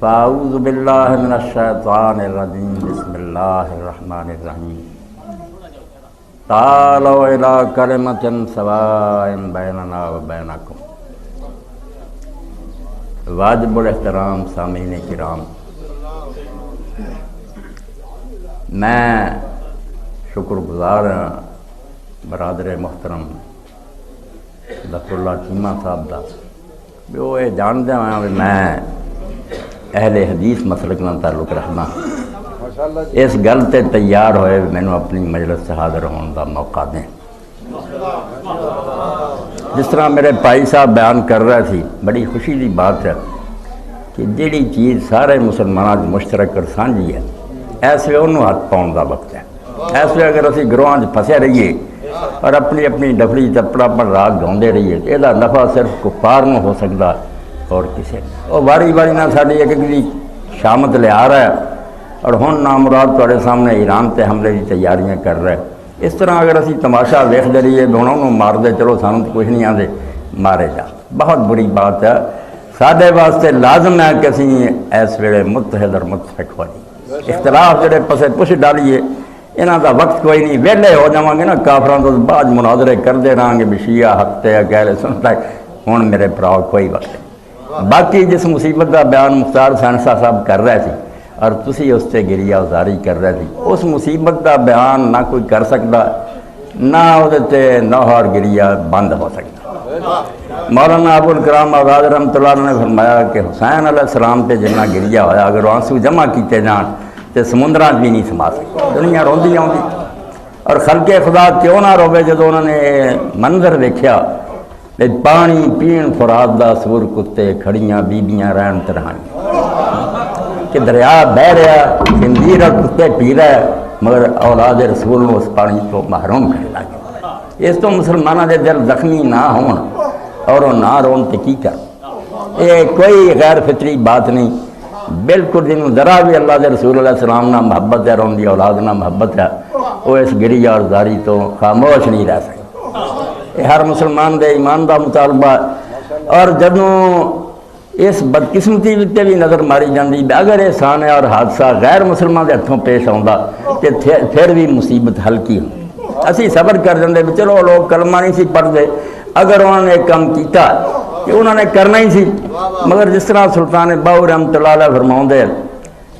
فاعوذ باللہ من الشیطان الرجیم، بسم اللہ الرحمن الرحیم۔ تعالوا الى کلمت سواء بیننا و بینکم۔ واجب الاحترام سامعین کرام، میں شکر گزار ہاں برادر محترم ظفر اللہ چیمہ صاحب دا۔ وہ یہ جانتے ہیں بھی میں اہل حدیث مسلک نال تعلق رکھنا اس گل تے تیار ہوئے بھی مینوں اپنی مجلس سے حاضر ہونے دا موقع دیں جس طرح میرے بھائی صاحب بیان کر رہے تھی بڑی خوشی دی بات ہے کہ جیڑی چیز سارے مسلمانوں کی مشترک اور سانجھی ہے ایسے انہوں ہاتھ پاؤں دا وقت ہے ایسے اگر اسی گروہاں چ پھسے رہیے اور اپنی اپنی ڈفلی چپڑا پر راگ گاؤندے رہیے تو یہ نفع صرف کفار نو ہو سکتا اور کسے وہ واری واری نہ ساری ایک ایک دی شامت لے آ رہا ہے اور ہن نامراد تھوڑے سامنے ایران تے حملے کی تیاریاں کر رہے اس طرح اگر اسی تماشا ویختے رہیے بھی ہوں انہوں مار دے چلو سانو تو کچھ نہیں آتے مارے جا بہت بری بات ہے سارے واسطے لازم ہے کہ اسی اس ویلے متحد اور متفق ہو جائیے اختلاف جڑے پسے پوچھ ڈالیے یہاں دا وقت کوئی نہیں ویلے ہو جاواں گے نا کافران تو بعد مناظرے کرتے رہاں گے بھی شیعہ ہفتے باقی جس مصیبت کا بیان مختار سینسا صاحب کر رہے تھے اور تسی اس سے گریا ازاری کر رہے تھے، اس مصیبت کا بیان نہ کوئی کر سکتا، نہ وہ نہار گریا بند ہو سکتا۔ مولانا ابو الکرام آزاد رحمۃ اللہ نے فرمایا کہ حسین علیہ السلام تے جنہ گریا ہویا، اگر آنسو جمع کیتے جان تے سمندران بھی نہیں سما سکتے، دنیا روندی آؤں اور خلق خدا کیوں نہ روے جدو انہوں نے منظر دیکھا پانی پین فراد دا سور کتے کھڑیاں بیبیاں رہن ترہانی کہ دریا بہ رہا خندیر اور کتے پی رہا ہے مگر اولاد رسول نو اس پانی کو محروم کرنے لگے اس تو مسلمانوں دے دل زخمی نہ ہون اور وہ نہ رون تے کی کر یہ کوئی غیر فطری بات نہیں بالکل جنہوں ذرا بھی اللہ دے رسول علیہ السلام نہ محبت ہے رون دی اولاد نہ محبت ہے وہ اس گری اور زاری تو خاموش نہیں رہ سکتے یہ ہر مسلمان دے ایمان دا مطالبہ ہے اور جدوں اس بدقسمتی وتے بھی نظر ماری جاندی بھی اگر یہ سان ہے اور حادثہ غیر مسلمان دے ہتھوں پیش آਉਂدا تے پھر بھی مصیبت ہلکی ہو اسی صبر کر جاندے بھی چلو لوگ کلمہ نہیں سی پڑھتے اگر انہوں نے کام کیتا کہ انہوں نے کرنا ہی سی مگر جس طرح سلطان باؤ رحمت اللہ علیہ فرماؤں دے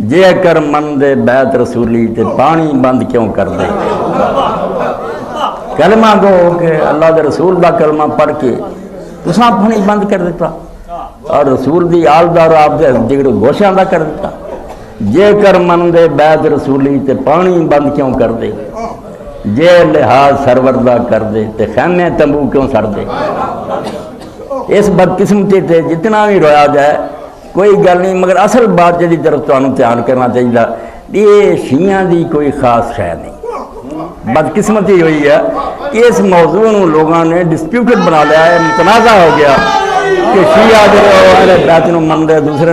جے کر من دے بیت رسولی تے پانی بند کیوں کر دے کلمہ گو کہ اللہ دے رسول دا کلمہ پڑھ کے تساں پانی بند کر دیتا اور رسول دی آلدار آپ دے جگر گوشیاں دا کر دیتا جے کر من دے بیت رسولی تے پانی بند کیوں کر دے؟ جے لحاظ سروردہ کر دے تے خیمے تمبو کیوں سر دے؟ اس بدقسمتی تے جتنا بھی رویا جائے، کوئی گل نہیں، مگر اصل بات جی طرف تمہیں دھیان کرنا چاہیے۔ یہ شیعہ دی کوئی خاص شے نہیں۔ بدقسمتی ہوئی ہے کہ اس موضوع نو لوگوں نے ڈسپیوٹڈ بنا لیا ہے متنازع ہو گیا کہ شیعہ جو بیت نو من دے دوسرے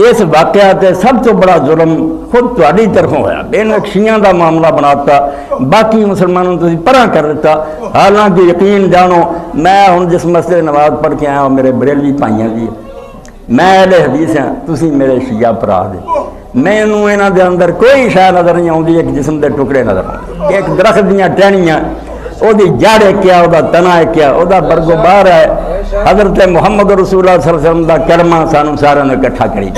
اس واقعہ تے سب تو بڑا ظلم خود تاری طرفوں ہوا بین ایک شیعہ دا معاملہ بناتا باقی مسلمانوں تو پرا کر دیتا حالانکہ یقین جانو میں ہوں جس مسئلے نماز پڑھ کے آیا ہوں میرے بریلوی پائیاں دی میں اہل حدیث ہیں تسی میرے شیعہ پرا یہاں دے اندر کوئی شے نظر نہیں آتی ایک جسم دے ٹکڑے نظر ایک درخت دیاں ٹہنیاں وہ جڑ ایک ہے وہ تنا ایک ہے وہ برگو باہر ہے حضرت محمد رسول اللہ صلی اللہ علیہ وسلم دا کلمہ سانو سارا نے اکٹھا کری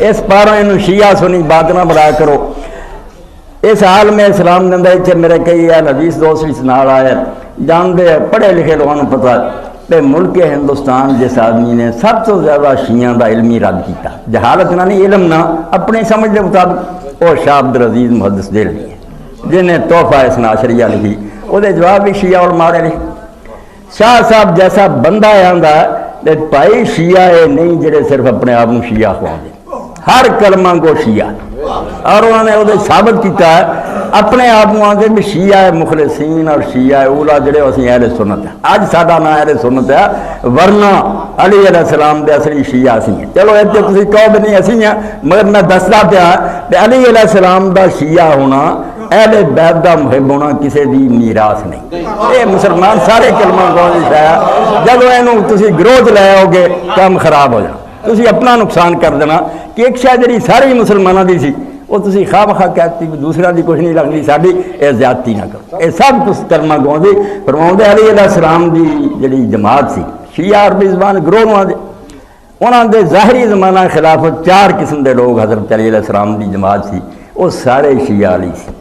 اس پاروں یہ شیعہ سنی بات نہ بڑھایا کرو اس حال میں اسلام دن اتنے میرے کئی ہے حدیث دوست بھی نال آئے جانتے پڑھے لکھے لوگوں کو پتا ملک ہندوستان جس آدمی نے سب تو زیادہ شیعہ دا علمی رد کیتا۔ جہالت نہ نہیں، علم نہ، اپنے سمجھ کے مطابق۔ وہ شاہ عبد العزیز محدث دے لی جنہیں تحفہ اس ناشریہ لکھی۔ وہ جواب بھی شیعہ اور مارے لکھی شاہ صاحب جیسا بندہ آندا ہے بھائی شیعہ ہے نہیں، جڑے صرف اپنے آپ کو شیعہ خواندے ہر کلمہ کو شیعہ۔ اور انہوں نے وہ ثابت کیتا ہے، اپنے آپ کو آدھے بھی شیعہ ہے مخلصین اور شیعہ ہے اولا جڑے اسی اہل سنت ہے اج ساڈا نام اہل سنت ہے، ورنہ علی علیہ السلام دے اصلی شیعہ اسی ہیں۔ چلو اتنے تسی کہو بھی نہیں اسی ہیں، مگر میں دسدا پیا کہ علی علیہ السلام دا شیعہ ہونا، اہل بیت دا محب ہونا کسی دی میراث نہیں۔ اے مسلمان، سارے کلمہ کو شایا جب اینو تسی گروج لے آؤ گے، کام خراب ہو جانا۔ ਤੁਸੀਂ ਆਪਣਾ ਨੁਕਸਾਨ ਕਰ ਦੇਣਾ ਕਿ ਇੱਕ ਸ਼ਾਇਦ ਜਿਹੜੀ ਸਾਰੇ ਮੁਸਲਮਾਨਾਂ ਦੀ ਸੀ ਉਹ ਤੁਸੀਂ ਖਾਬ ਖਾ ਕਹਿਤੀ ਵੀ ਦੂਸਰਿਆਂ ਦੀ ਕੁਝ ਨਹੀਂ ਲੱਗਦੀ ਸਾਡੀ ਇਹ ਜ਼ਿਆਦਤੀ ਨਾ ਕਰੋ ਇਹ ਸਭ ਕੁਝ ਕਰਮਾ ਗਾਉਂਦੇ ਫਰਮਾਉਂਦੇ ਅਲੀ ਅਲਾ ਸਲਾਮ ਦੀ ਜਿਹੜੀ ਜਮਾਤ ਸੀ ਸ਼ੀਆ ਅਰਬੀ ਜ਼ਬਾਨ ਗਰੋਹਾਂ ਦੇ ਉਹਨਾਂ ਦੇ ਜ਼ਾਹਿਰੀ ਜ਼ਮਾਨਾ ਖਿਲਾਫਤ ਚਾਰ ਕਿਸਮ ਦੇ ਲੋਕ ਹਜ਼ਰਤ ਅਲੀ ਅਲੈਹ ਸਲਾਮ ਦੀ ਜਮਾਤ ਸੀ ਉਹ ਸਾਰੇ ਸ਼ੀਆ ਅਲੀ ਸੀ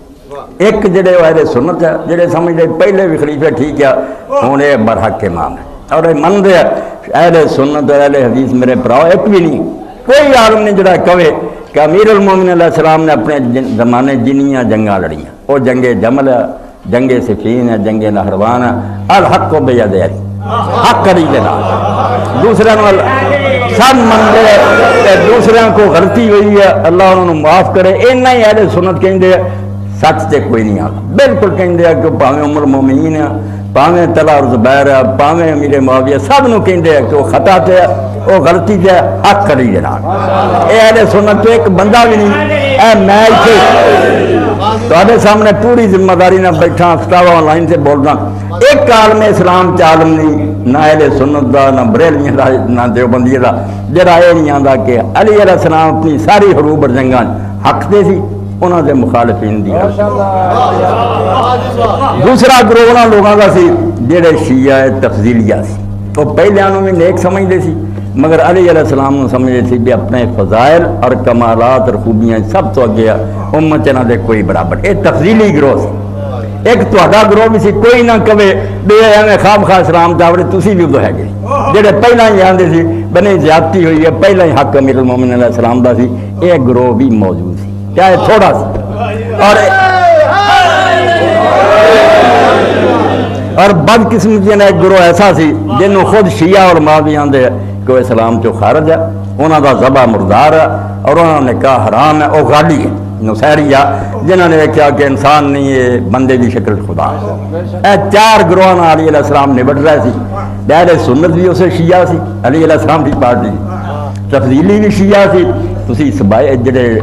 ਇੱਕ ਜਿਹੜੇ ਉਹ ਅਹਲੇ ਸੁਨਨਤ ਹੈ ਜਿਹੜੇ ਸਮਝਦੇ ਪਹਿਲੇ ਵੀ ਖਲੀਫੇ ਠੀਕ ਆ ਹੁਣ ਇਹ ਬਰਹਕ ਇਮਾਮ ਹੈ اور یہ منظر اہل سنت اور اہل حدیث میرے بھراؤ، ایک بھی نہیں۔ کوئی عالم نے جڑا کہے کہ امیر المومن علیہ السلام نے اپنے زمانے جنیاں جنگا لڑیاں۔ وہ جنگ جمل ہے، جنگ سفین ہے، جنگ نہروان ہے۔ الحق کو بے دے حق کری دوسرے نال دوسرے سب منگے دوسرے کو غلطی ہوئی ہے، اللہ انہوں نے معاف کرے۔ اینا ہی اہل سنت کہیں دے سچ تے کوئی نہیں آگا بالکل کہیں دے کہ پاہم عمر مومین ہے پاوے تلا اور زبیر ہے پاوے امیر معاویہ سب نو کہیں دے کہ وہ خطا تھے وہ غلطی تھے حق کری جناب اے اہل سنت تو ایک بندہ بھی نہیں، اے میں ایسے تو آدھے سامنے پوری ذمہ داری نہ بیٹھا فتاوا آلائن لائن سے بولنا ایک عالم اسلام چ عالم نہیں، نہ اہل سنت دا، نہ بریل میں دا، نہ دیوبندی دا۔ جرائے نہیں آدھا کہ علی علیہ السلام اپنی ساری حروب اور جنگان حق دے سی انہوں نے مخالفین دیا دوسرا گروہ انہوں لوگوں کا سی جڑے شیعہ تفضیلیہ سی تو پہلے انہوں میں نیک سمجھتے سی مگر علی علیہ السلام نے سی بھی اپنے فضائل اور کمالات اور خوبیاں سب تو اگیا امت نہ دے کوئی برابر اے تفضیلی گروہ سی ایک تہاڈا گروہ بھی سی کوئی نہ کہے بے ایویں خام خواہ سلام داوڑے تسی بھی تو ہے گے جیڑے پہلا ہی آندے سی بنے زیادتی ہوئی ہے پہلا ہی حق امیر المومن علیہ السلام دا سی ایک گروہ بھی موجود چاہے تھوڑا سا۔ اور اور بد قسمتی نے ایک گروہ ایسا سی جنہوں خود شیعہ اور ماں بھی آدھے کہ اسلام چو خارج ہے۔ انہوں کا ذبح مردار ہے اور انہوں نے کہا حرام ہے وہ گاڑی ہے نسہری آ جنہوں نے کیا کہ انسان نہیں ہے، بندے کی شکل خدا اے چار گروہ علی علیہ السلام نبٹ رہے سی۔ دہل سنت بھی اسے شیعہ سی، علی علیہ السلام کی پارٹی۔ تفضیلی بھی شیعہ سی۔ تھی سبائے جڑے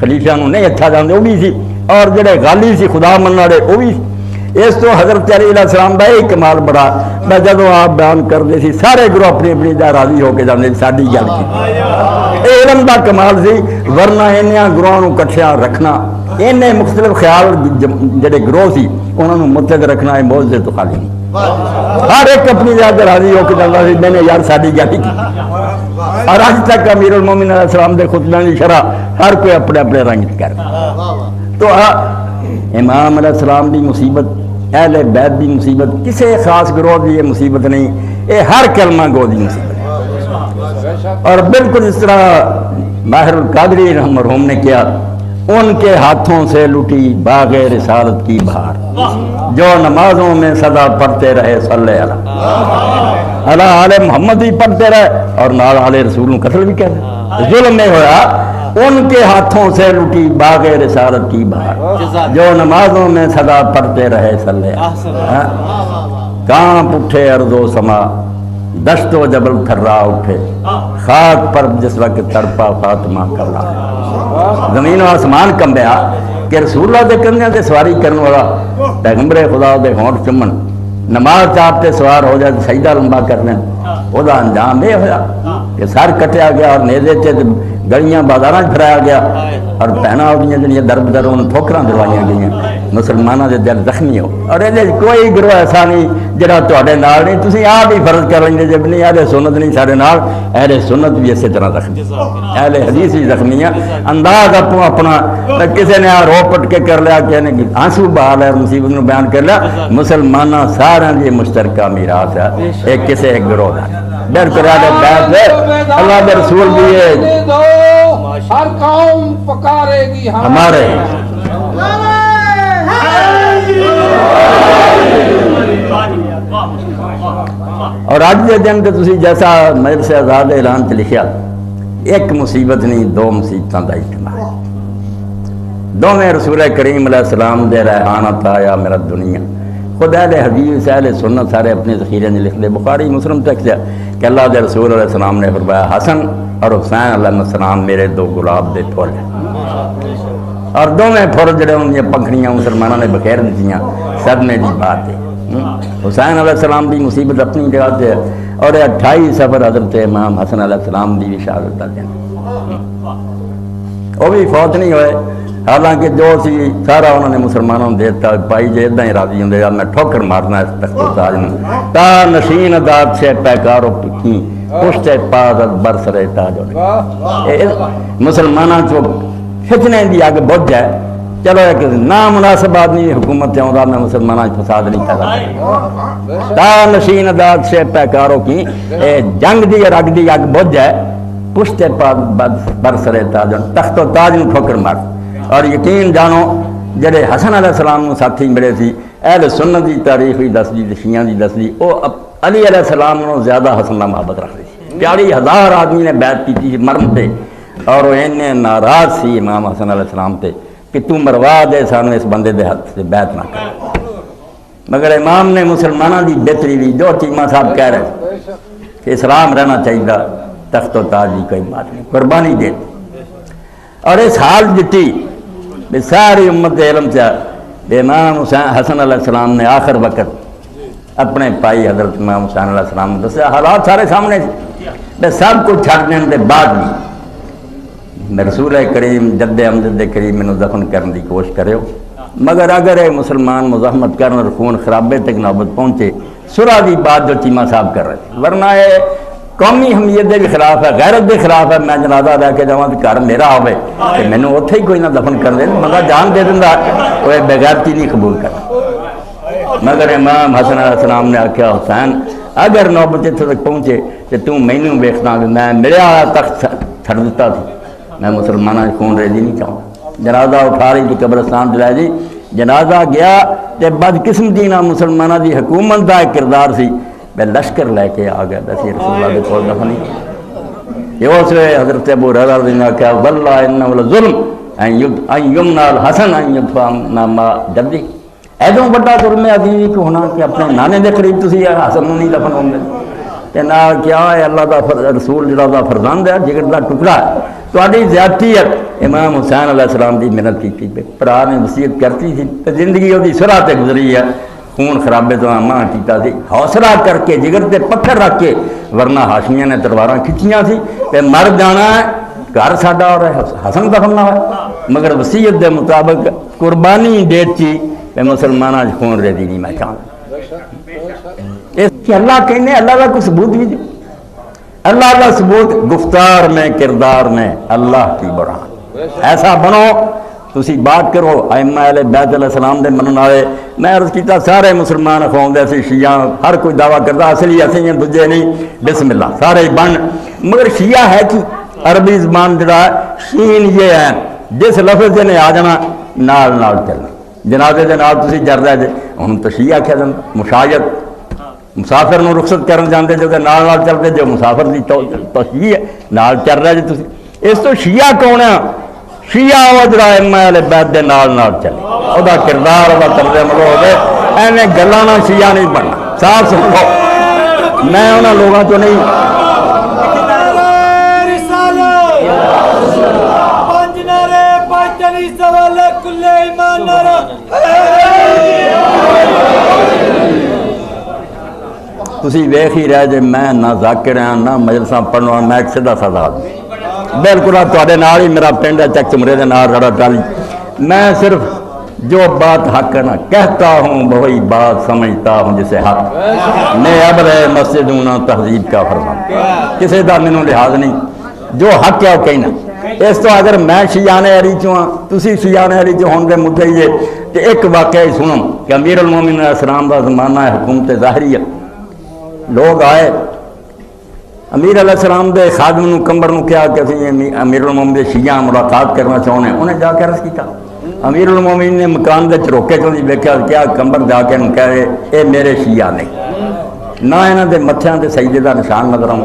خلیفیاں نو نہیں اچھا جاندے وہ بھی سی۔ اور جڑے غالی سی، خدا من والے وہ بھی اس تو حضرت علیہ السلام دا ایک کمال بڑا۔ میں جدو آپ بیان کرتے سی، سارے گروہ اپنی اپنی جا راضی ہو کے جاندے ساری گل کی۔ اے علم دا کمال سی، ورنہ انہیں گروہ نو کٹھیا رکھنا۔ انہیں مختلف خیال جڑے گروہ سی انہوں نو متحد رکھنا ہے بہت تو خالی نہیں۔ ہر ایک اپنی جگہ پر حاضر ہو کے چلتا سی میں نے یار ساری گل کی۔ اور اج تک امیر المومن علیہ السلام دے خطبہ دی شرح ہر کوئی اپنے اپنے رنگ کر۔ تو امام علیہ السلام دی مصیبت، اہل بیت دی مصیبت، کسے خاص گروہ دی یہ مصیبت نہیں، اے ہر کلمہ گو دی مصیبت۔ اور بالکل اس طرح ماہر القادری رحم مرحوم نے کیا ان کے ہاتھوں سے لٹی باغ رسالت کی بہار جو نمازوں میں صدا پڑھتے رہے، صلی اللہ اللہ علیہ محمد بھی پڑھتے رہے اور نال علیہ رسول قتل بھی کہتے ظلم نہیں ہوا ان کے ہاتھوں سے لٹی باغ رسالت کی بہار جو نمازوں میں صدا پڑھتے رہے، صلی ہاں؟ کانپ اٹھے ارض و سما۔ دشت و جبل تھرا اٹھے۔ خاک پر جس وقت تڑپا فاطمہ کر رہا زمین و آسمان کمبیا کہ رسول اللہ دے کرنے تے سواری کرن والا، پیغمبر خدا دے ہونٹ چمن، نماز چاپ تے سوار ہو جائے، سجدہ لمبا کر کرنے وہ انجام یہ ہویا، کہ سر کٹیا گیا اور نیزے تے گلیاں بازاراں پھرایا گیا۔ اور پہنا ہو وہ جڑیاں درب در ان ٹھوکراں دلوائیاں گئیاں۔ مسلمانوں دے دل زخمی ہو۔ اور یہ کوئی گروہ ایسا نہیں جڑا تواڈے نال نہیں۔ تسی آپ ہی فرض کر لیں جب نہیں اہل سنت نہیں سارے نال۔ اہل سنت بھی اسی طرح زخمی۔ اہل حدیث بھی زخمی ہیں۔ انداز اپو اپنا کسی نے آ رو پٹ کے کر لیا کہ آنسو بہا لیا مصیبت نو بیان کر لیا۔ مسلمانوں سارا دی مشترکہ میراث ہے۔ ایک کسی ایک گروہ دا۔ بالکل اہل بیت ہے اللہ کے رسول بھی ہے۔ ہر قوم پکارے گی ہمارے۔ اور اج کے دن تے تسی جیسا میرے سے آزاد اعلان تے لکھیا، ایک مصیبت نہیں، دو مصیبتاں دا اجتماع۔ دونوں رسول کریم علیہ السلام دے ریحانت آیا میرا دنیا۔ خود اہل حدیث، اہل سنت سارے اپنے ذخیرے نے لکھ لے بخاری، مسلم تک سے کہ اللہ دے رسول علیہ السلام نے فرمایا، حسن اور حسین علیہ السلام میرے دو گلاب دے پھول ہیں اور دونوں پھول جڑے ان پنکھڑیاں مسلمانوں نے بخیر دیتیاں صدمے دی بات ہے۔ حسین علیہ السلام کی مصیبت اپنی جگہ سے اور اٹھائی سفر حضرت امام حسن علیہ السلام کی بھی شہادت دن۔ وہ بھی فوت نہیں ہوئے۔ حالانکہ جو سی سارا انہوں نے مسلمانوں نے دیتا پائی جے ادا ہی راضی ہوں میں ٹھوکر مارنا اس تخت و تاج میں تا نشین داد سے پیکارو پکی پشت پاس برسرے تاج مسلمانوں چو کھچنے دی اگ بجھ ہے چلو ایک نامناسب آدمی حکومت سے آਉਂਦਾ میں مسلمانوں فساد نہیں کرتا تا نشین داد سے پیکارو کی، اے جنگ دی رگ دی اگ بجھ ہے پشت پاس برسرے تاج تخت و تاج نو ٹھوکر مار۔ اور یقین جانو، جڑے حسن علیہ السلام نو ساتھی ملے سی اہل سنت دی تاریخ بھی دس دی، شیعہ دی دس دی، او علی علیہ السلام نو زیادہ حسن نہ محبت رکھتے سی پیاری ہزار آدمی نے بیعت کی تھی مرم تے اور وہ اینے ناراض سی امام حسن علیہ السلام تے کہ تو مروا دے سانو اس بندے دے ہاتھ سے بیعت نہ کر۔ مگر امام نے مسلمانوں دی بہتری بھی جو چیمہ صاحب کہہ رہے کہ اسلام رہنا چاہیے، تخت و تاج کی کوئی بات نہیں، قربانی دے۔ اور اس حال دیتی بھی ساری امت علم چا بھی امام حسین حسن علیہ السلام نے آخر وقت اپنے پائی حضرت امام حسین علیہ السلام نے دسیا، حالات سارے سامنے سے بھی سب کچھ چھڑ دینے کے بعد بھی رسول کریم جد امجد کریم میں دفن کرنے کی کوشش کرے مگر اگر یہ مسلمان مزاحمت کرن اور خون خرابے تک نوبت پہنچے سرا دی بات جو چیمہ صاحب کر رہے تھے ورنہ یہ قومی حمیت دے بھی خلاف ہے غیرت دے خلاف ہے میں جنازہ لے کے جاواں تے گھر میرا ہوے تے مینوں اوتھے ہی کوئی نہ دفن کر دے بندہ جان دے دیندا اوے بغیرتی نہیں قبول کرتا مگر امام حسن علیہ السلام نے آخیا حسین اگر نوبت اتنے تک پہنچے تو تو مینوں ویکھنا کہ میں میرے تخت چھڑ دیتا میں مسلمانوں خون ریزی نہیں چاہوں۔ جنازہ اٹھا رہی تھی قبرستان چلا جی۔ جنازہ گیا تے بد قسمتی نہ مسلمانوں دی حکومت دا ایک کردار سی۔ میں لشکر لے کے آ گیا دسی رسول اللہ دے کول دفن نہیں۔ یہ اس ویلے حضرت ابو ہریرہ رضی اللہ کہا، واللہ انه لظلم ان ان یمنا الحسن ان یدفع ناما جدی۔ ایدوں بڑا ظلم ہے عزیز کہ ہونا کہ اپنے نانے دے قریب تسی حسن نوں نہیں دفن ہوندے تے نال کیا ہے، اللہ دا رسول جڑا دا فرزند ہے، جگر دا ٹکڑا ہے۔ تہاڈی زیادتی امام حسین علیہ السلام دی محنت کی تھی پرا نے وصیت کرتی تھی تے زندگی وہ سرا تے گزری ہے خون خرابے تو ماں کیتا سی حوصلہ کر کے جگر تے پتھر رکھ کے ورنہ ہاشمیاں نے تلواراں کھچیاں سی تے مر جانا ہے گھر ساڈا اور حسن دفن نہ ہوئے مگر وصیت دے مطابق قربانی دیتی تے مسلماناں وچ خون ریزی نہیں میں چاہتا اس کی اللہ کہنے اللہ کا کوئی ثبوت بھی دے اللہ کا ثبوت گفتار میں، کردار میں اللہ کی برہان۔ ایسا بنو، تسی بات کرو، ائمہ علیہ بیت علیہ السلام دے منن والے۔ میں عرض کیتا، سارے مسلمان قوم دے سی شیعہ ہر کوئی دعویٰ کردا، اصلی اسی ہیں، دوجے نہیں۔ بسم اللہ سارے بن۔ مگر شیعہ ہے کہ عربی زبان جڑا شین یہ ہے۔ جس لفظ نے آ جانا، نال نال چلنا۔ جنازے دے نال تسی جردا جے ہن تو شیعہ کہہ دن مشایت مسافر نو رخصت کرن جاندے جو نال نال چلتے جو مسافر دی تو تشیع ہے نال چل رہا جی تسی اس تو شیعہ کون ہے شیعہ وہ جڑا ائمہ اہل بیت دے نال نال چلے او دا کردار او دا طرز عمل ہوے ایویں گلاں نال شیعہ نہیں بننا صاف سمجھو تسی ویخ ہی رہے جے میں نہ ذاکر ہیں نہ مجلساں پڑھنا ہاں، میں ایک سیدھا سا آدمی ہاں۔ بالکل آپ تہاڈے نال میرا پنڈ ہے، چک چمرے دے نار رڑا ٹالی۔ میں صرف جو بات حق نہ کہتا ہوں، وہی بات سمجھتا ہوں جسے حق۔ میں اب رہے مسجدوں نہ تہذیب کا فرمان۔ کسی دا منوں لحاظ نہیں۔ جو حق ہے، وہ نہ اس تو اگر میں شیان ہری چوں ہاں تسی شیان ہری چوں دے مدعی کہ ایک واقعہ ہی سنو کہ امیر المومن اسلام دا زمانہ حکومت ظاہری ہے لوگ آئے۔ امیر علیہ السلام دے خادم نو، کمبر نو کیا کہ اسی امیر المومن دے شیعہ ملاقات کرنا چاہنے۔ ہیں انہیں جا کے عرض کیتا۔ امیر المومن نے مکان دے چروکے چوں دی ویکھیا کیا کمبر جا کے انہوں کہے اے میرے شیعہ نے۔ نہ انہاں دے متھیاں تے سجدے دا نشان نظر آؤں۔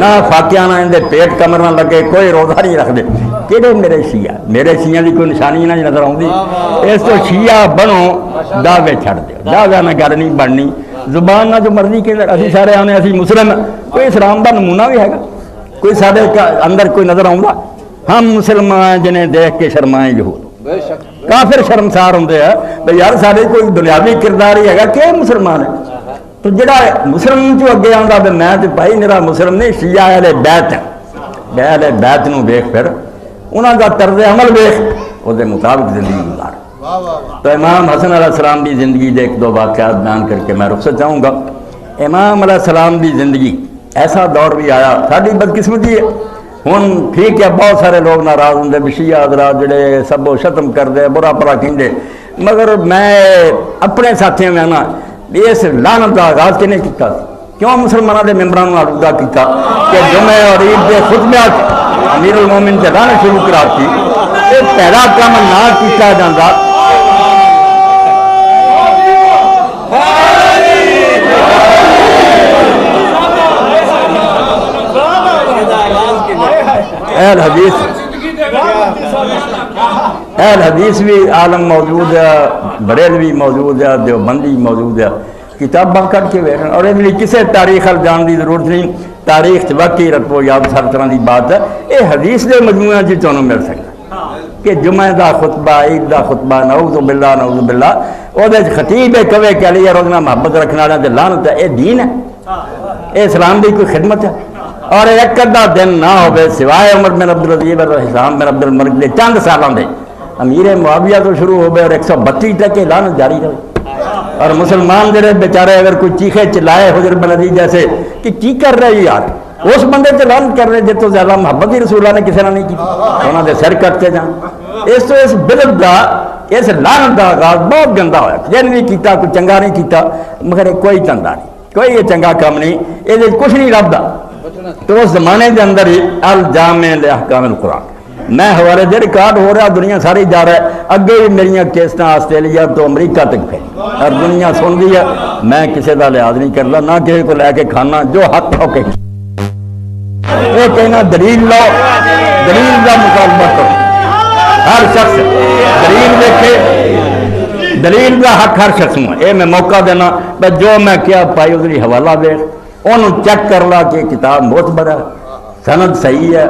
نہ فاقیاں نہ ان دے پیٹ کمر نہ لگے، کوئی روزہ نہیں رکھ دے۔ کہڑے میرے شیعہ؟ میرے شیعہ دی کوئی نشانی نہ نظر آؤندی اس تو شیعہ بنو، دعوے چھڑ دیو دعوے نہ گل نہیں بننی۔ زبانہ چ مرضی کہ سارے آئی مسلم کوئی اسلام کا نمونا بھی ہے کوئی سارے اندر کوئی نظر آؤں ہاں مسلمان جنے دیکھ کے شرمائے جو ہومسار ہوں یار ساری کوئی دنیاوی کردار ہی ہے کہ مسلمان ہے تو جا مسلم چاہے آپ میں بھائی میرا مسلم نہیں شیٰ والے بیچ بیچ دیکھ پھر انہوں کا ترجم دے وہ مطابق زندگی تو امام حسن علیہ السلام کی زندگی دے ایک دو واقعات بیان کر کے میں رخصت چاہوں گا۔ امام علیہ السلام کی زندگی، ایسا دور بھی آیا ساری بدقسمتی ہے۔ ہوں ٹھیک ہے، بہت سارے لوگ ناراض ہوں بشیا حضرات جڑے سب شتم کر دے، برا برا کہیں مگر میں اپنے ساتھیوں میں نا اس لانت کا آغاز کنے کیتا؟ کیوں مسلمانوں کے ممبران آلودہ کیتا کہ جمعے اور عید کے خطبات امیر المومن سے لانا شروع کراتی، یہ پہلا کام نہ کیتا جاتا اہل حدیث اہل حدیث بھی عالم موجود ہے، بریلوی موجود ہے، دیوبندی موجود ہے۔ کتاباں کر کے ویکھن اور یہ کسی تاریخ ال جان کی ضرورت نہیں۔ تاریخ چ واقعی رکھو، یاد ہر طرح کی بات ہے۔ یہ حدیث کے مجموعے جی چ تمہیں مل سکتا۔ کہ جمعہ دا خطبہ، عید دا خطبہ، نعوذ باللہ نعوذ باللہ۔ وہ خطیب ہے کوے کہ علی اور انہاں محبت رکھنے والے تے لعنت ہے۔ یہ دین ہے۔ یہ اسلام دی کوئی خدمت ہے؟ اور ایک ادھا دن نہ ہوئے سوائے عمر بن عبد العزیز اور حسام بن عبد الملک دے چند سالوں دے امیر معاویہ تو شروع ہو گئے اور ایک سو بتی تک یہ لعنت جاری رہے اور مسلمان جڑے بیچارے اگر کوئی چیخے چلائے حضر بن علی جیسے کہ کی کر رہے یار؟ اس بندے سے لعنت کر رہے جتوں زیادہ محبت ہی رسول اللہ نے کسی نے نہیں کی۔ انہوں نے سر کٹتے جان۔ اس تو اس بدل دا، اس لعنت دا آغاز بہت گندا ہوا جن بھی کیتا، کوئی چنگا نہیں کیتا، مگر کوئی چنگا نہیں۔ کوئی یہ چنگا کام نہیں۔ یہ کچھ نہیں لبدا تو اس زمانے کے اندر ہی الجامع احکام القرآن۔ میں حوالے دے ریکارڈ ہو رہا دنیا ساری جا رہا ہے۔ اگے بھی میری کیسٹاں آسٹریلیا تو امریکہ تک پھیل اور دنیا سن رہی ہے۔ میں کسی کا لحاظ نہیں کرتا، نہ کسی کو لے کے کھانا، جو حق ہو کے یہ کہنا، دلیل لو دلیل کا مطالبہ کرو۔ ہر شخص دلیل دیکھے۔ دلیل کا حق ہر شخص میں یہ میں موقع دینا جو میں کیا پائی، اس حوالہ دے۔ انہوں چیک کر لا کہ کتاب بہت بڑا ہے سند صحیح ہے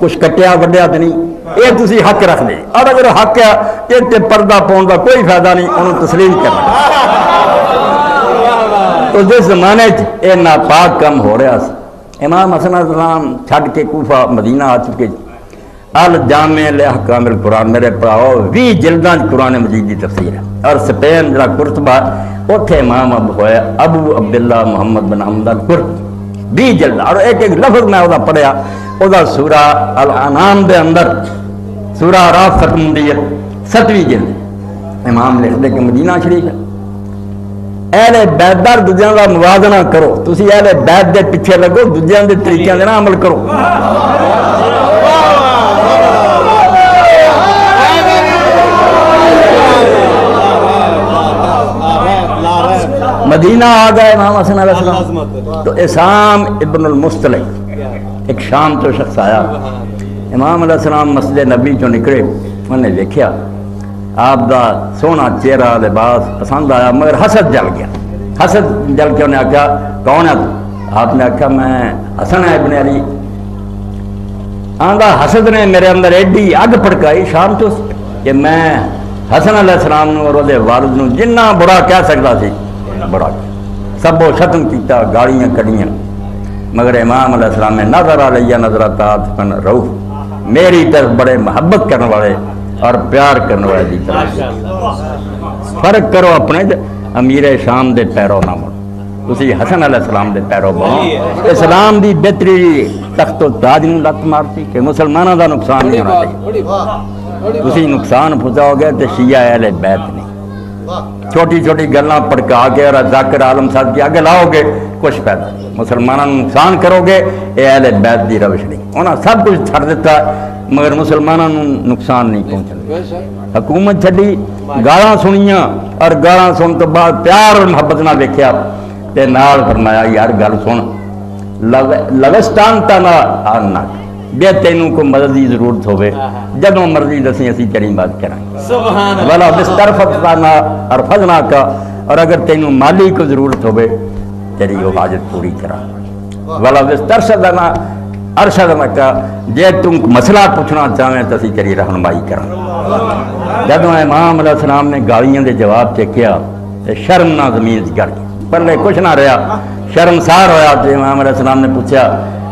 کچھ کٹیا وڈیا تو نہیں یہ تھی حق رکھ دے اور اگر حق ہے یہ تے پردہ پاؤن کا کوئی فائدہ نہیں انہوں تسلیم کرنا تو جس زمانے چ یہ ناپاک کم ہو رہا سی امام حسن اسلام چھڈ کے کوفہ مدینہ آ چکے الجامع الاحکام القرآن، میرے پراؤ، بھی جلداں قرآن مجید کی تفسیر ہے۔ اور سپین جڑا قرطبہ، اوتھے امام اب ہویا ابو عبداللہ محمد بن حمد القرط بھی جلد اور ایک ایک لفظ میں وہ پڑھیا وہ سورہ الانام دے اندر، سورہ راف ختم ہوندی ہے، ستویں جلد۔ امام لکھ دے کہ مدینہ شریف ہے۔ اہل بیت دار دوجیاں دا موازنہ کرو۔ تسی اہل بیت دے پیچھے لگو، دوجیاں دے طریقیاں دے نا عمل کرو۔ مدینہ آ گئے امام حسن علیہ السلام. تو اسام ابن المستلق ایک شام تو شخص آیا. امام علیہ السلام مسجد نبی چوں نکلے انہوں نے دیکھیا آپ دا سونا چہرہ لباس پسند آیا مگر حسد جل گیا. حسد جل کے انہیں آخیا کون ہے آپ نے آخیا میں حسن ہے ابن علی. آندا حسد نے میرے اندر ایڈی اگ پڑکائی شام تو کہ میں حسن علیہ السلام اور والد نو جنہ برا کہہ سکتا سی بڑا سب وہ ختم کیتا، گاڑیاں کڑیاں۔ مگر امام علیہ السلام نے نظر علیہ نظر تات روح میری طرف بڑے محبت کرنے والے اور پیار کرنے والے دی طرف۔ فرق کرو اپنے امیر شام دے پیرو نہ بنو تسی حسن علیہ السلام دے پیرو بنو۔ اسلام دی بہتری تخت و تاج نو لت مارتی کہ مسلمانوں دا نقصان نہیں ہونا چاہیے۔ تسی نقصان پہنچاؤ گے تے شیعہ اہل بیت نہیں چھوٹی چھوٹی گلاں پڑکا کے اور ذاکر عالم صاحب کی اگے لاؤ گے کچھ پیدا۔ مسلمانوں نقصان کرو گے یہ اہل بیت دی روش نہیں۔ انہاں سب کچھ چھڑ دیتا، مگر مسلمانوں نقصان نہیں پہنچنا حکومت چھڈی، گالاں سنیاں، اور گالاں سن تو بعد پیار اور محبت نہ ویکھیا۔ تے نال فرمایا، یار گل سن لوستان تا نہ آنا بے تینوں کو مدد دی ضرورت ہوئے۔ ہاں، ہاں۔ وہ مرضی دسیں اسی تیری بات کریں۔ سبحان اللہ۔ والا بستر فتنا ارفضنا کا اور اگر تینوں مالی کو ضرورت ہوئے تیری وہ حاجت پوری کرا۔ والا بستر شدنا ارشد کا جے تم مسئلہ پوچھنا چاہیں تو اسی تیری رہنمائی کرا۔ جدوں امام علیہ السلام نے گالیاں دے جواب چکیا تے شرم نہ زمین گڑ پر لے کچھ نہ رہا شرم سار ہویا تے امام علیہ السلام نے پوچھا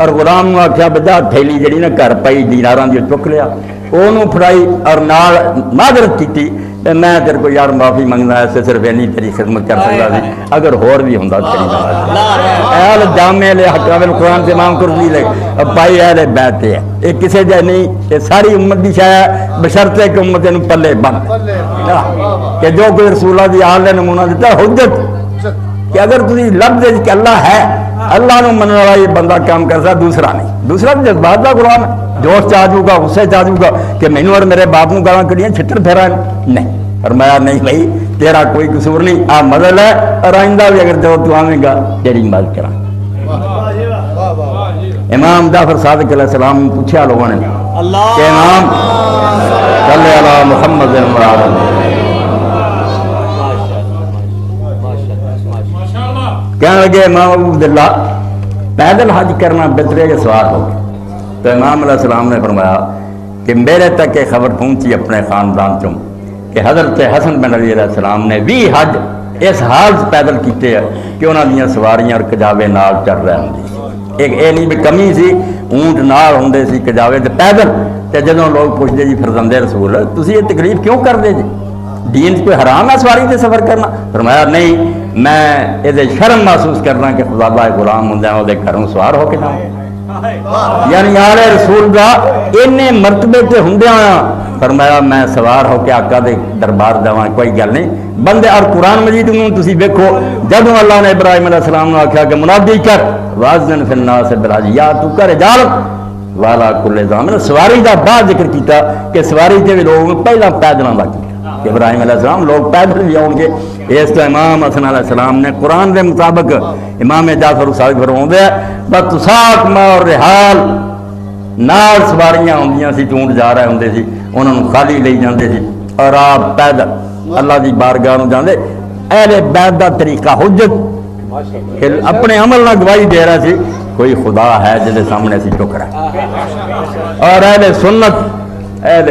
ਔਰ ਗੁਲਾਮ ਨੂੰ ਆਖਿਆ ਬੱਦਾ ਥੈਲੀ ਜਿਹੜੀ ਨਾ ਘਰ ਪਈ ਦੀਨਾਰਾਂ ਦੀ ਚੁੱਕ ਲਿਆ ਉਹਨੂੰ ਫੜਾਈ ਔਰ ਨਾਲ ਮਾਦਰਤ ਕੀਤੀ میں اگر کو یار معافی منگنا ایسے صرف اینی تیری خدمت کر سکتا سی اگر ہور بھی ہوندا تیری نماز اہل جامع لے حکام القرآن سے امام قرطبی لے بھائی اہل بیت ہے اے کسے دے نہیں اے ساری امت دی شایا ہے کہ امت نو پلے بند کہ جو کوئی رسول اللہ دی آل نمونہ دیتا حجت کہ اگر تسی لفظ کہ اللہ ہے اللہ نو مننے والا یہ بندہ کام کرتا دوسرا نہیں دوسرا جذبات دا قرآن ہے جوش چاہ جوں گا، غصے چاہ جوں گا کہ میں اور میرے باپ نو گالاں کڑیاں چھتر پھیرا نہیں۔ فرمایا، نہیں بھائی، تیرا کوئی قصور نہیں، آ مدل ہے اور آئندہ بھی اگر جو تو آنے گا، تیری مال کرا امام جعفر صادق علیہ السلام پوچھا لوگوں نے کہ امام، صلی اللہ محمد کہنے لگے، امام عبداللہ، پیدل حج کرنا بہتر ہے کہ سوال ہوگی تو امام علیہ السلام نے فرمایا کہ میرے تک یہ خبر پہنچی اپنے خاندان چوں کہ حضرت حسن بن علی علیہ السلام نے بھی حج اس حال سے پیدل کیتے ہیں کہ انہوں دیا سواریاں اور کجاوے نال چڑھ رہے ہوں ایک اے نہیں بھی کمی سی، اونٹ نال ہوندے سی کجاوے تے پیدل تے جدوں لوگ پوچھتے جی فرزند رسول، تسی یہ تکلیف کیوں کر دے جی؟ دین کوئی حرام ہے سواری تے سفر کرنا؟ فرمایا نہیں، میں یہ شرم محسوس کرنا کہ خدا غلام ہوں وہ گھروں سوار ہو کے جاؤں۔ یعنی آلے رسول دا اینے مرتبے تے ہوندے آیا فرمایا میں سوار ہو کے آقا دے دربار جاواں کوئی گل نہیں بندے اور قرآن مجید نوں تسی ویکھو جدوں اللہ نے ابراہیم علیہ السلام نو آکھیا کہ منادی کر واذن فی الناس بالحج یا تو کر جال والا کل زامن سواری دا بعد ذکر کیتا کہ سواری تے بھی لوگ پہلا پیدلاں دا کیتا کہ ابراہیم علیہ السلام لوگ پیدل بھی آؤں گے اس تو امام حسن علیہ السلام نے قرآن کے مطابق امام جعفر صادق فرماؤں دے بتساق مار رحال نال سواریاں ہوندیاں سی چونٹ جا رہے ہوندے سی انہوں نے خالی لے جاندے سی اور آپ پیدل اللہ دی بارگاہ نو جاندے اہل بیت دا طریقہ حجت کہ اپنے عمل نہ گواہی دے رہا سی کوئی خدا ہے جس سامنے سی چک رہا ہے اور اہل سنت اہل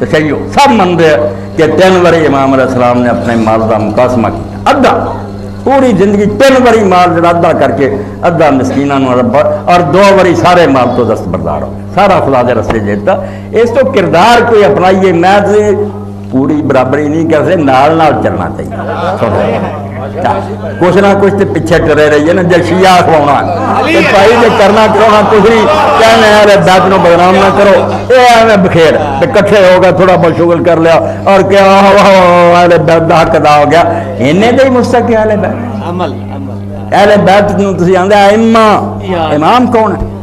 تشیع سب مندے کہ تین باری امام علیہ السلام نے اپنے مال کا مقاسمہ کیا ادھا پوری زندگی تین باری مال جڑا ادا کر کے ادھا مسکینہ نو اور دو بری سارے مال تو دست بردار ہو سارا خدا دے رستے جیتا اس تو کردار کوئی اپنائیے، میں پوری برابری نہیں کر نال نال چلنا چاہیے۔ کچھ نہ کچھ تے پیچھے ٹرے رہیے نا جے شیعہ کھوانا بھائی جے کرنا کرونا کچھ نہیں کہنے والے بیت نو بدنام نہ کرو۔ اے ایویں بخیر کٹھے ہو گئے تھوڑا بہت شغل کر لیا۔ اور کیا والے بیت دا حق ادا ہو گیا۔ انہیں دے والے بیت۔ عمل اہل بیت نو تسی آندے ائمہ امام کون ہے؟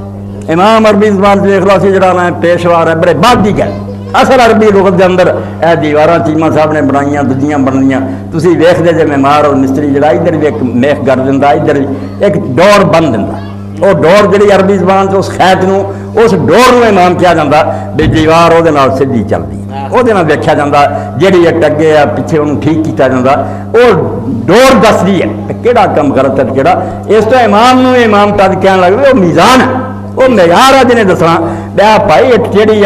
امام عربی زبان سے اخلاصی جڑا ہے پیشوا ہے بڑے بعد دی گل ਅਸਲ ਅਰਬੀ ਲੁਗਤ ਦੇ ਅੰਦਰ ਇਹ ਦੀਵਾਰਾਂ ਚੀਮਾ ਸਾਹਿਬ ਨੇ ਬਣਾਈਆਂ ਦੂਜੀਆਂ ਬਣਨੀਆਂ। ਤੁਸੀਂ ਵੇਖਦੇ ਜੇ ਮਹਿਮਾਰ ਔਰ ਮਿਸਤਰੀ ਜਿਹੜਾ ਇਧਰ ਵੀ ਇੱਕ ਮੇਖ ਕਰ ਦਿੰਦਾ ਇਧਰ ਇੱਕ ਡੋਰ ਬੰਨ ਦਿੰਦਾ। ਉਹ ਡੋਰ ਜਿਹੜੀ ਅਰਬੀ ਜ਼ਬਾਨ ਚ ਉਸ ਖੈਤ ਨੂੰ ਉਸ ਡੋਰ ਨੂੰ ਇਮਾਮ ਕਿਹਾ ਜਾਂਦਾ ਵੀ ਦੀਵਾਰ ਉਹਦੇ ਨਾਲ ਸਿੱਧੀ ਚੱਲਦੀ ਉਹਦੇ ਨਾਲ ਵੇਖਿਆ ਜਾਂਦਾ ਜਿਹੜੀ ਇਹ ਅੱਗੇ ਆ ਪਿੱਛੇ ਉਹਨੂੰ ਠੀਕ ਕੀਤਾ ਜਾਂਦਾ। ਉਹ ਡੋਰ ਦੱਸਦੀ ਹੈ ਕਿਹੜਾ ਕੰਮ ਗਲਤ ਹੈ ਕਿਹੜਾ। ਇਸ ਤੋਂ ਇਮਾਮ ਨੂੰ ਇਮਾਮ ਤਦ ਕਹਿਣ ਲੱਗਦਾ ਉਹ ਮੀਜ਼ਾਨ ਹੈ। ਉਹ ਮਿਆਰ ਆ ਜਿਹਨੇ ਦੱਸਣਾ ਬਿਆ ਭਾਈ ਇੱਕ ਜਿਹੜੀ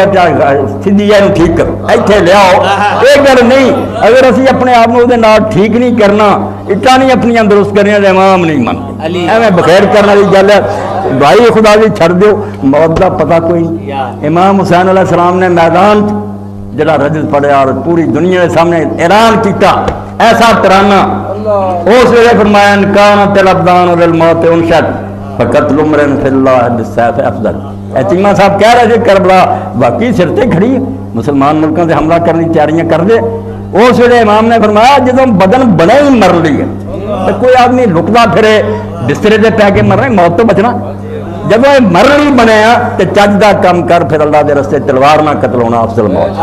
سندھی یا ਆ ਨੂੰ ਠੀਕ ਕਰੋ ਇੱਥੇ ਲਿਆਓ ਇਹ ਗੱਲ ਨਹੀਂ ਅਗਰ ਅਸੀਂ ਆਪਣੇ ਆਪ ਨੂੰ ਉਹਦੇ ਨਾਲ ਠੀਕ ਨਹੀਂ ਕਰਨਾ ਇੱਟਾਂ ਨਹੀਂ ਆਪਣੀਆਂ ਦਰੁਸਤ ਕਰਨੀਆਂ ਤੇ ਇਮਾਮ ਨਹੀਂ ਮੰਨਦੇ ਐਵੇਂ ਬਖੈਰ بھائی خدا دی چھڑ دیو موضہ پتا کوئی نہیں امام حسین علیہ السلام نے میدان جڑا رجز پڑے اور پوری دنیا نے سامنے اعلان کیتا ایسا ترانہ اس لیے فرمایا انکانت الابدان تلبدان انشت فقط عمرن فی اللہ بالسیف افضل۔ چیمہ صاحب کہہ رہے تھے کربلا، واقعی سرتے کھڑی ہے۔ مسلمان ملکوں سے حملہ کرنی تیاریاں کر دے۔ اس ویلے امام نے فرمایا جدو بدن بنے ہی مر رہی ہے، تو کوئی آدمی لکتا پھرے، بسترے سے پہ کے مر رہے، موت تو بچنا۔ جب وہ مرن بنے ہیں تو چج کا کم کر، پھر اللہ دے رستے تلوار نہ قتل ہونا، افضل موت۔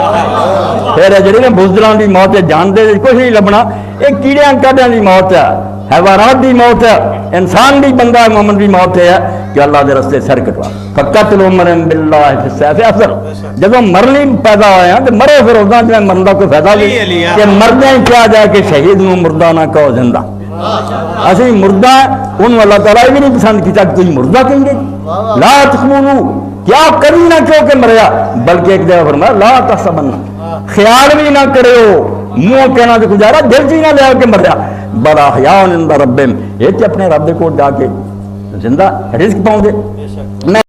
پھر جڑی نے بزدلان دی موت ہے جان دے، کوئی نہیں لبنا۔ ایک کیڑے کڈیاں دی موت ہے۔ حیوانات بھی موت ہے انسان بھی بندہ ہے مومن بھی موت ہے کہ اللہ دے رستے سر کٹوا۔ فقط العمر باللہ فی السیف اثر جب مرنے پیدا ہوئے ہیں تو مرو پھر ہوتا ہے مرن دا کوئی فائدہ نہیں۔ کہ مردے ہی کیا جائے کہ شہید نو مردہ نہ کہو زندہ۔ اسی مردہ انہوں اللہ تعالیٰ بھی نہیں پسند کیتا کہ تجھے مردہ کہیں گے۔ لا تخمونو کیا کری نہ کیوں کہ مریا بلکہ ایک جگہ فرمایا لا تحسبن۔ خیال بھی نہ کرے ہو موہ کہنا تو گزارا دل جی نہ لیا کہ مریا۔ عند ربم یہ تے اپنے رب کو جا کے۔ زندہ رزق پاؤں گے میں